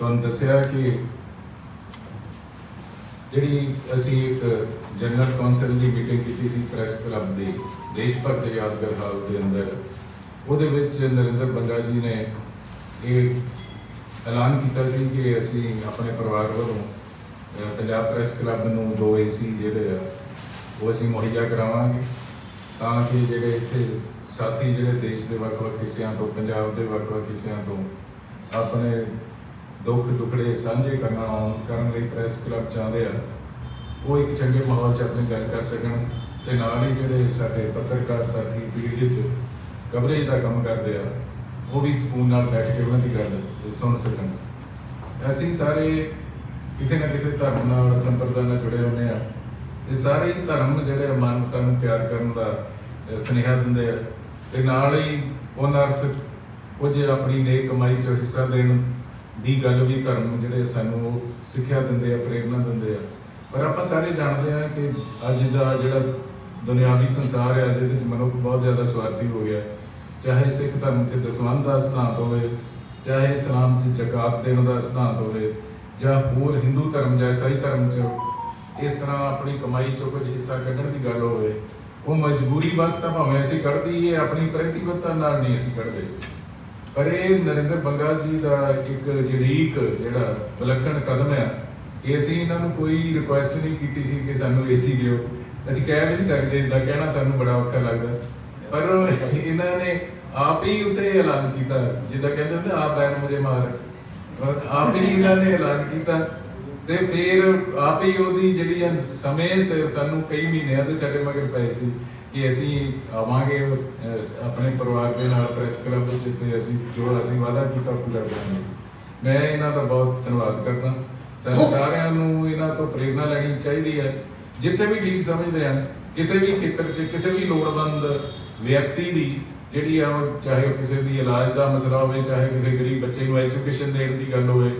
ਤੁਹਾਨੂੰ ਦੱਸਿਆ ਕਿ ਜਿਹੜੀ ਅਸੀਂ ਇੱਕ ਜਨਰਲ ਕੌਂਸਲ ਦੀ ਮੀਟਿੰਗ ਕੀਤੀ ਸੀ ਪ੍ਰੈਸ ਕਲੱਬ ਦੀ, ਦੇਸ਼ ਭਗਤ ਯਾਦਗਾਰ ਹਾਲ ਦੇ ਅੰਦਰ, ਉਹਦੇ ਵਿੱਚ ਨਰਿੰਦਰ ਬੰਗਾ ਜੀ ਨੇ ਇਹ ਐਲਾਨ ਕੀਤਾ ਸੀ ਕਿ ਅਸੀਂ ਆਪਣੇ ਪਰਿਵਾਰ ਵੱਲੋਂ ਪੰਜਾਬ ਪ੍ਰੈਸ ਕਲੱਬ ਨੂੰ ਦੋ ਏਸੀ ਜਿਹੜੇ ਆ, ਉਹ ਅਸੀਂ ਮੁਹੱਈਆ ਕਰਾਵਾਂਗੇ ਤਾਂ ਕਿ ਜਿਹੜੇ ਇੱਥੇ ਸਾਥੀ ਜਿਹੜੇ ਦੇਸ਼ ਦੇ ਵੱਖ-ਵੱਖ ਹਿੱਸਿਆਂ ਤੋਂ, ਪੰਜਾਬ ਦੇ ਵੱਖ-ਵੱਖ ਹਿੱਸਿਆਂ ਤੋਂ ਆਪਣੇ ਦੁੱਖ ਦੁਖੜੇ ਸਾਂਝੇ ਕਰਨਾ ਆਉਣ ਕਰਨ ਲਈ ਪ੍ਰੈਸ ਕਲੱਬ ਚਾਹੁੰਦੇ ਆ। ਉਹ ਇੱਕ ਚੰਗੇ ਮਾਹੌਲ 'ਚ ਆਪਣੀ ਗੱਲ ਕਰ ਸਕਣ ਤੇ ਨਾਲ ਹੀ ਜਿਹੜੇ ਸਾਡੇ ਪੱਤਰਕਾਰ ਸਾਥੀ ਪੀੜ੍ਹੀ 'ਚ ਕਵਰੇਜ ਦਾ ਕੰਮ ਕਰਦੇ ਆ, ਉਹ ਵੀ ਸਕੂਨ ਨਾਲ ਬੈਠ ਕੇ ਉਹਨਾਂ ਦੀ ਗੱਲ ਸੁਣ ਸਕਣ। ਅਸੀਂ ਸਾਰੇ ਕਿਸੇ ਨਾ ਕਿਸੇ ਧਰਮ ਨਾਲ ਸੰਪਰਦਾ ਨਾਲ ਜੁੜੇ ਹੁੰਦੇ ਆ। ਇਹ ਸਾਰੇ ਧਰਮ ਜਿਹੜੇ ਆ ਮਾਨਵਤਾ ਨੂੰ ਪਿਆਰ ਕਰਨ ਦਾ ਸੁਨੇਹਾ ਦਿੰਦੇ ਆ। ਤੇ ਨਾਲ ਹੀ ਉਹਨਾਂ ਅਰਥ ਕੁਝ ਆਪਣੀ ਨੇਕ ਕਮਾਈ ਚੋਂ ਹਿੱਸਾ ਦੇਣ ਦੀ ਗੱਲ ਵੀ ਧਰਮ ਜਿਹੜੇ ਸਾਨੂੰ ਉਹ ਸਿੱਖਿਆ ਦਿੰਦੇ ਆ, ਪ੍ਰੇਰਣਾ ਦਿੰਦੇ ਆ। ਪਰ ਆਪਾਂ ਸਾਰੇ ਜਾਣਦੇ ਆ ਕਿ ਅੱਜ ਦਾ ਜਿਹੜਾ ਦੁਨਿਆਵੀ ਸੰਸਾਰ ਹੈ ਜਿਹਦੇ ਵਿੱਚ ਮਨੁੱਖ ਬਹੁਤ ਜ਼ਿਆਦਾ ਸਵਾਰਥੀ ਹੋ ਗਿਆ। ਚਾਹੇ ਸਿੱਖ ਧਰਮ 'ਚ ਦਸਵੰਧ ਦਾ ਸਿਧਾਂਤ ਹੋਵੇ, ਚਾਹੇ ਇਸਲਾਮ 'ਚ ਜ਼ਕਾਤ ਦੇਣ ਦਾ ਸਿਧਾਂਤ ਹੋਵੇ, ਜਾਂ ਹੋਰ ਹਿੰਦੂ ਧਰਮ ਜਾਂ ਈਸਾਈ ਧਰਮ 'ਚ ਇਸ ਤਰ੍ਹਾਂ ਆਪਣੀ ਕਮਾਈ 'ਚੋਂ ਕੁਝ ਹਿੱਸਾ ਕੱਢਣ ਦੀ ਗੱਲ ਹੋਵੇ, ਉਹ ਮਜਬੂਰੀ ਬਸ ਤਾਂ ਭਾਵੇਂ ਅਸੀਂ ਕੱਢਦੀ ਹੈ ਆਪਣੀ ਪ੍ਰਤੀਬੱਧਤਾ ਨਾਲ ਨਹੀਂ ਅਸੀਂ ਕੱਢਦੇ। ਪਰ ਇਹ ਨਰਿੰਦਰ ਬੰਗਾ ਜੀ ਦਾ ਇੱਕ ਜਰੀਕ ਜਿਹੜਾ ਵਿਲੱਖਣ ਕਦਮ ਹੈ ਕਿ ਅਸੀਂ ਇਹਨਾਂ ਨੂੰ ਕੋਈ ਰਿਕੁਐਸਟ ਨਹੀਂ ਕੀਤੀ ਸੀ ਕਿ ਸਾਨੂੰ ਏਸੀ ਦਿਓ। ਅਸੀਂ ਕਹਿ ਵੀ ਨਹੀਂ ਸਕਦੇ ਇਦਾਂ ਕਹਿਣਾ ਸਾਨੂੰ ਬੜਾ ਔਖਾ ਲੱਗਦਾ। ਪਰ ਇਹਨਾਂ ਨੇ ਆਪ ਹੀ ਉਤੇ ਐਲਾਨ ਕੀਤਾ, ਜਿੱਦਾਂ ਕਹਿੰਦੇ ਹੁੰਦੇ, ਆਪ ਬੈਨ ਮੁਝੇ ਮਾਰ। ਆਪ ਹੀ ਇਹਨਾਂ ਨੇ ਐਲਾਨ ਕੀਤਾ ਤੇ ਫਿਰ ਆਪ ਹੀ ਉਹਦੀ ਜਿਹੜੀ ਆ ਸਮੇਂ ਸਾਨੂੰ ਕਈ ਮਹੀਨਿਆਂ ਦੇ ਸਾਡੇ ਮਗਰ ਪਏ ਸੀ ਕਿ ਅਸੀਂ ਆਵਾਂਗੇ। ਅਹ, ਆਪਣੇ ਪਰਿਵਾਰ ਦੇ ਨਾਲ ਪ੍ਰੈਸ ਕਲੱਬ ਵਿੱਚ ਤੇ ਅਸੀਂ ਜੋ ਅਸੀਂ ਵਾਅਦਾ ਕੀਤਾ ਪੂਰਾ ਕਰਾਂਗੇ। ਮੈਂ ਇਹਨਾਂ ਦਾ ਬਹੁਤ ਧੰਨਵਾਦ ਕਰਦਾ। ਸਾਨੂੰ ਸਾਰਿਆਂ ਨੂੰ ਇਹਨਾਂ ਤੋਂ ਪ੍ਰੇਰਣਾ ਲੈਣੀ ਚਾਹੀਦੀ ਹੈ। ਜਿੱਥੇ ਵੀ ਠੀਕ ਸਮਝਦੇ ਹਨ ਕਿਸੇ ਵੀ ਖੇਤਰ 'ਚ ਕਿਸੇ ਵੀ ਲੋੜਵੰਦ ਵਿਅਕਤੀ ਦੀ ਜਿਹੜੀ ਆ ਉਹ ਚਾਹੇ ਉਹ ਕਿਸੇ ਦੀ ਇਲਾਜ ਦਾ ਮਸਲਾ ਹੋਵੇ ਚਾਹੇ ਕਿਸੇ ਗਰੀਬ ਬੱਚੇ ਨੂੰ ਐਜੂਕੇਸ਼ਨ ਦੇਣ ਦੀ ਗੱਲ ਹੋਵੇ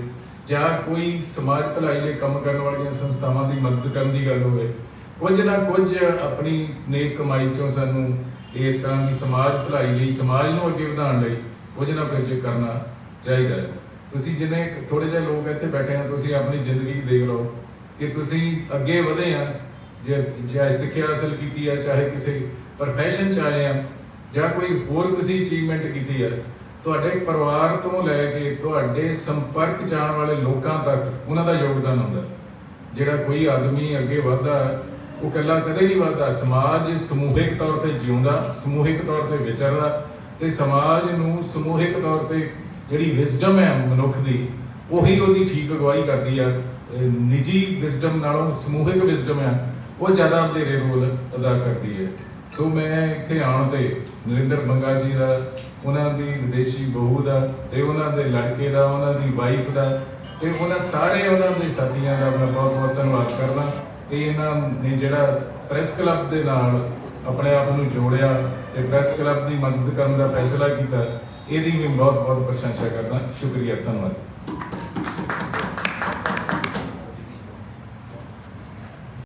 ਜਾਂ ਕੋਈ ਸਮਾਜ ਭਲਾਈ ਲਈ ਕੰਮ ਕਰਨ ਵਾਲੀਆਂ ਸੰਸਥਾਵਾਂ ਦੀ ਮਦਦ ਕਰਨ ਦੀ ਗੱਲ ਹੋਵੇ ਕੁਝ ਨਾ ਕੁਝ ਆਪਣੀ ਨੇਕ ਕਮਾਈ ਚੋਂ ਸਾਨੂੰ ਇਸ ਤਰ੍ਹਾਂ ਦੀ ਸਮਾਜ ਭਲਾਈ ਲਈ, ਸਮਾਜ ਨੂੰ ਅੱਗੇ ਵਧਾਉਣ ਲਈ ਕੁਝ ਨਾ ਕੁਝ ਕਰਨਾ ਚਾਹੀਦਾ ਹੈ। ਤੁਸੀਂ ਜਿਹਨੇ ਥੋੜੇ ਜਿਹੇ ਲੋਕ ਇੱਥੇ ਬੈਠੇ ਆ, ਤੁਸੀਂ ਆਪਣੀ ਜ਼ਿੰਦਗੀ ਦੇਖ ਲਓ ਕਿ ਤੁਸੀਂ ਅੱਗੇ ਵਧੇ ਆ, ਜੇ ਜੇ ਸਿੱਖਿਆ ਹਾਸਲ ਕੀਤੀ ਹੈ ਚਾਹੇ ਕਿਸੇ ਪ੍ਰੋਫੈਸ਼ਨ ਚ ਆਏ ਆ, ਜਾਂ ਕੋਈ ਹੋਰ ਤੁਸੀਂ ਅਚੀਵਮੈਂਟ ਕੀਤੀ ਹੈ ਤੁਹਾਡੇ ਪਰਿਵਾਰ ਤੋਂ ਲੈ ਕੇ ਤੁਹਾਡੇ ਸੰਪਰਕ ਚ ਆਉਣ ਵਾਲੇ ਲੋਕਾਂ ਤੱਕ ਉਹਨਾਂ ਦਾ ਯੋਗਦਾਨ ਹੁੰਦਾ ਜਿਹੜਾ ਕੋਈ ਆਦਮੀ ਅੱਗੇ ਵਧਦਾ ਉਹ ਇਕੱਲਾ ਕਦੇ ਨਹੀਂ ਵੱਧਦਾ ਸਮਾਜ ਸਮੂਹਿਕ ਤੌਰ ਤੇ ਜਿਉਂਦਾ, ਸਮੂਹਿਕ ਤੌਰ ਤੇ ਵਿਚਰਦਾ ਤੇ ਸਮਾਜ ਨੂੰ ਸਮੂਹਿਕ ਤੌਰ ਤੇ ਜਿਹੜੀ ਵਿਜ਼ਡਮ ਹੈ ਮਨੁੱਖ ਦੀ, ਉਹੀ ਉਹਦੀ ਠੀਕ ਅਗਵਾਈ ਕਰਦੀ ਆ। ਨਿੱਜੀ ਵਿਜ਼ਡਮ ਨਾਲੋਂ ਸਮੂਹਿਕ ਵਿਜ਼ਡਮ ਹੈ ਉਹ ਜ਼ਿਆਦਾ ਵਧੇਰੇ ਰੋਲ ਅਦਾ ਕਰਦੀ ਹੈ। ਸੋ ਮੈਂ ਇੱਥੇ ਆਉਣ ਤੇ ਨਰਿੰਦਰ ਬੰਗਾ ਜੀ ਦਾ, ਉਹਨਾਂ ਦੀ ਵਿਦੇਸ਼ੀ ਬਹੂ ਦਾ ਤੇ ਉਹਨਾਂ ਦੇ ਲੜਕੇ ਦਾ, ਉਹਨਾਂ ਦੀ ਵਾਈਫ ਦਾ ਤੇ ਉਹਨਾਂ ਸਾਰੇ ਉਹਨਾਂ ਦੇ ਸਾਥੀਆਂ ਦਾ ਮੈਂ ਬਹੁਤ ਬਹੁਤ ਧੰਨਵਾਦ ਕਰਦਾ। ਤੇ ਇਹਨਾਂ ਨੇ ਜਿਹੜਾ ਪ੍ਰੈਸ ਕਲੱਬ ਦੇ ਨਾਲ ਆਪਣੇ ਆਪ ਨੂੰ ਜੋੜਿਆ ਤੇ ਪ੍ਰੈਸ ਕਲੱਬ ਦੀ ਮਦਦ ਕਰਨ ਦਾ ਫੈਸਲਾ ਕੀਤਾ, ਇਹਦੀ ਵੀ ਬਹੁਤ ਬਹੁਤ ਪ੍ਰਸ਼ੰਸਾ ਕਰਦਾ। ਸ਼ੁਕਰੀਆ, ਧੰਨਵਾਦ।